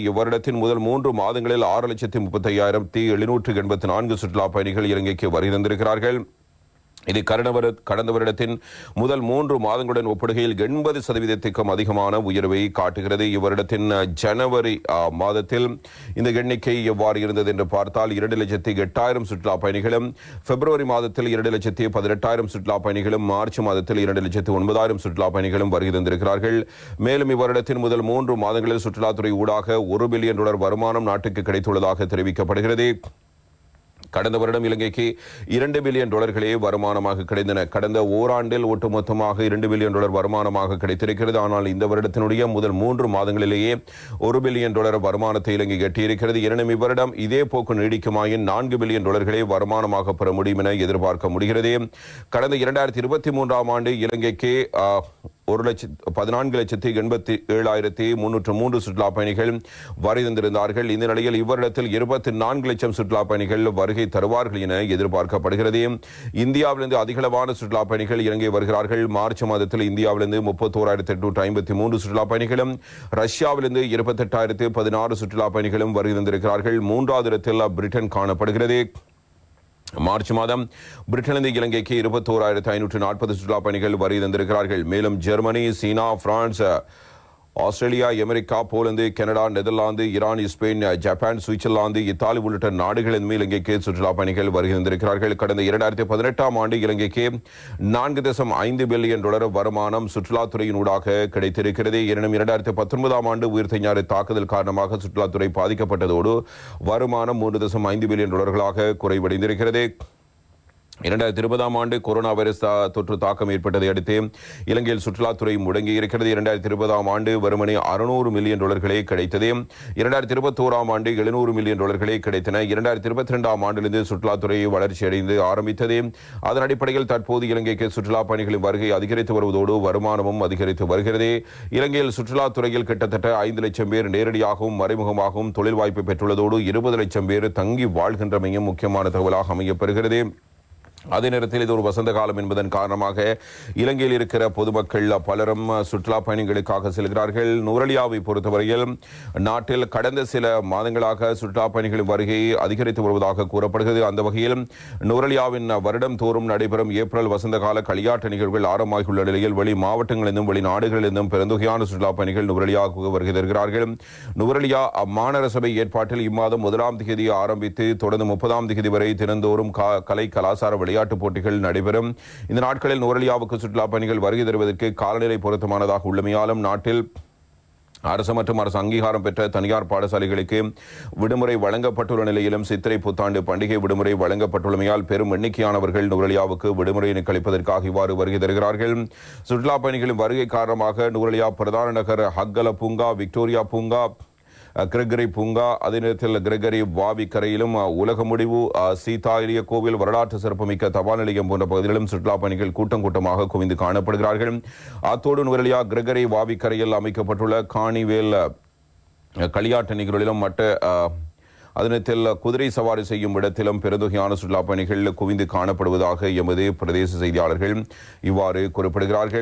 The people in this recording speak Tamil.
இவ்வருடத்தின் முதல் மூன்று மாதங்களில் ஆறு லட்சத்தி முப்பத்தி ஐயாயிரத்தி எழுநூற்று எண்பத்தி நான்கு சுற்றுலா பயணிகள் இலங்கைக்கு வருகை தந்திருக்கிறார்கள். இது கடந்த கடந்த வருடத்தின் முதல் மூன்று மாதங்களுடன் ஒப்பிடுகையில் எண்பது சதவீதத்திற்கும் அதிகமான உயர்வை காட்டுகிறது. இவ்வருடத்தின் ஜனவரி மாதத்தில் இந்த எண்ணிக்கை எவ்வாறு இருந்தது என்று பார்த்தால் இரண்டு லட்சத்தி எட்டாயிரம் சுற்றுலா பயணிகளும் பிப்ரவரி மாதத்தில் இரண்டு லட்சத்தி பதினெட்டாயிரம் சுற்றுலா பயணிகளும் மார்ச் மாதத்தில் இரண்டு லட்சத்தி ஒன்பதாயிரம் சுற்றுலா பயணிகளும் வருகை தந்திருக்கிறார்கள். மேலும் இவ்வருடத்தின் முதல் மூன்று மாதங்களில் சுற்றுலாத்துறை ஊடாக ஒரு பில்லியன் டாலர் வருமானம் நாட்டுக்கு கிடைத்துள்ளதாக தெரிவிக்கப்படுகிறது. கடந்த வருடம் இலங்கைக்கு இரண்டு பில்லியன் டாலர்களே வருமானமாக கிடைத்தன. கடந்த ஓராண்டில் ஒட்டுமொத்தமாக இரண்டு பில்லியன் டாலர் வருமானமாக கிடைத்திருக்கிறது. ஆனால் இந்த வருடத்தினுடைய முதல் மூன்று மாதங்களிலேயே ஒரு பில்லியன் டாலர் வருமானத்தை இலங்கை எட்டியிருக்கிறது. எனினும் இவ்வருடம் இதே போக்கு நீடிக்குமாயின் நான்கு பில்லியன் டாலர்களே வருமானமாக பெற முடியும் என எதிர்பார்க்க முடிகிறது. கடந்த இரண்டாயிரத்தி இருபத்தி மூன்றாம் ஆண்டு இலங்கைக்கு ஒரு லட்சத்து பதினான்கு லட்சத்தி எண்பத்தி ஏழாயிரத்தி முன்னூற்று மூன்று சுற்றுலா பயணிகள் வருகை தந்திருந்தார்கள். இந்த நிலையில் இவரிடத்தில் இருபத்தி நான்கு லட்சம் சுற்றுலா பயணிகள் வருகை தருவார்கள் என எதிர்பார்க்கப்படுகிறது. இந்தியாவிலிருந்து அதிகளவான சுற்றுலா பயணிகள் இலங்கை வருகிறார்கள். மார்ச் மாதத்தில் இந்தியாவிலிருந்து முப்பத்தோராயிரத்தி எட்நூற்று ஐம்பத்தி மூன்று சுற்றுலா பயணிகளும் ரஷ்யாவிலிருந்து இருபத்தெட்டாயிரத்து பதினாறு சுற்றுலா பயணிகளும் வருகை தந்திருக்கிறார்கள். மூன்றாவது இடத்தில் பிரிட்டன் காணப்படுகிறது. மார்ச் மாதம் பிரிட்டனிலிருந்து இலங்கைக்கு இருபத்தோராயிரத்து ஐநூற்று நாற்பது சுற்றுலா பயணிகள் வருகை தந்திருக்கிறார்கள். மேலும் Germany China France Australia America Poland Canada Netherlands Iran Spain Japan Switzerland Italy உள்ளிட்ட நாடுகளின் இலங்கைக்கு சுற்றுலா பயணிகள் வருகை தந்திருக்கிறார்கள். கடந்த இரண்டாயிரத்தி பதினெட்டாம் ஆண்டு இலங்கைக்கு நான்கு தசம் ஐந்து பில்லியன் டாலர் வருமானம் சுற்றுலாத்துறையினூடாக கிடைத்திருக்கிறது. எனினும் இரண்டாயிரத்தி பத்தொன்பதாம் ஆண்டு உயிர்த்த ஞாறு தாக்குதல் காரணமாக சுற்றுலாத்துறை பாதிக்கப்பட்டதோடு வருமானம் மூன்று தசம் ஐந்து பில்லியன் டாலர்களாக குறைவடைந்திருக்கிறது. இரண்டாயிரத்தி இருபதாம் ஆண்டு கொரோனா வைரஸ் தா- தொற்று தாக்கம் ஏற்பட்டதை அடுத்து இலங்கையில் சுற்றுலாத்துறை முடங்கி இருக்கிறது. இரண்டாயிரத்தி இருபதாம் ஆண்டு வருமனை அறுநூறு மில்லியன் டாலர்களே கிடைத்தது. இரண்டாயிரத்தி இருபத்தோராம் ஆண்டு எழுநூறு மில்லியன் டாலர்களே கிடைத்தன. இரண்டாயிரத்தி இருபத்தி ரெண்டாம் ஆண்டிலிருந்து சுற்றுலாத்துறை வளர்ச்சி அடைந்து ஆரம்பித்தது. அதன் அடிப்படையில் தற்போது இலங்கைக்கு சுற்றுலா பயணிகளின் வருகை அதிகரித்து வருவதோடு வருமானமும் அதிகரித்து வருகிறது. இலங்கையில் சுற்றுலாத்துறையில் கிட்டத்தட்ட ஐந்து லட்சம் பேர் நேரடியாகவும் மறைமுகமாகவும் தொழில் வாய்ப்பு பெற்றுள்ளதோடு இருபது லட்சம் பேர் தங்கி வாழ்கின்றமையும் முக்கியமான தகவலாக அமையப்பெறுகிறது அதே நேரத்தில் இது ஒரு வசந்த காலம் என்பதன் காரணமாக இலங்கையில் இருக்கிற பொதுமக்கள் பலரும் சுற்றுலா பயணிகளுக்காக செல்கிறார்கள். நுரலியாவை பொறுத்தவரையில் நாட்டில் கடந்த சில மாதங்களாக சுற்றுலா பயணிகளின் வருகை அதிகரித்து வருவதாக கூறப்படுகிறது. அந்த வகையில் நுரலியாவின் வருடம் தோறும் நடைபெறும் ஏப்ரல் வசந்த கால களியாட்ட நிகழ்வுகள் ஆரம்பமாகியுள்ள நிலையில் வெளி மாவட்டங்களிலிருந்தும் வெளிநாடுகளிலிருந்தும் பெருந்தொகையான சுற்றுலா பயணிகள் நுரலியாவுக்கு வருகை தருகிறார்கள். நுரலியா மாநகர சபை ஏற்பாட்டில் இம்மாதம் முதலாம் தேதி ஆரம்பித்து தொடர்ந்து முப்பதாம் தேதி வரை தினந்தோறும் கலை கலை கலாசார விளையாட்டுப் போட்டிகள் நடைபெறும். இந்த நாட்களில் நுரலியாவுக்கு சுற்றுலா பயணிகள் வருகை தருவதற்கு காலநிலை பொருத்தமானதாக உள்ளமையாலும் நாட்டில் அரசு மற்றும் அரசு அங்கீகாரம் பெற்ற தனியார் பாடசாலைகளுக்கு விடுமுறை வழங்கப்பட்டுள்ள நிலையிலும் சித்திரை புத்தாண்டு பண்டிகை விடுமுறை வழங்கப்பட்டுள்ளமையால் பெரும் எண்ணிக்கையானவர்கள் நுரலியாவுக்கு விடுமுறையினை கழிப்பதற்காக இவ்வாறு வருகை தருகிறார்கள். சுற்றுலா பயணிகளின் வருகை காரணமாக நுரலியா பிரதான நகர் ஹக்கல பூங்கா விக்டோரியா பூங்கா கிரகரி பூங்கா அதே நேரத்தில் கிரகரி வாவி கரையிலும் உலக முடிவு அஹ், சீதா எளிய கோவில் வரலாற்று சிறப்புமிக்க தபால் நிலையம் போன்ற பகுதிகளிலும் சுற்றுலா பயணிகள் கூட்டம் கூட்டமாக குவிந்து காணப்படுகிறார்கள். அத்தோடு நுரலியா கிரகரி வாவி கரையில் அமைக்கப்பட்டுள்ள காணிவேல் களியாட்ட நிகழ்வுகளிலும் மற்ற அதனத்தில் குதிரை சவாரி செய்யும் இடத்திலும் பெருந்தொகையான சுற்றுலா பயணிகள் குவிந்து காணப்படுவதாக எமது பிரதேச செய்தியாளர்கள் இவ்வாறு குறிப்பிடுகிறார்கள்.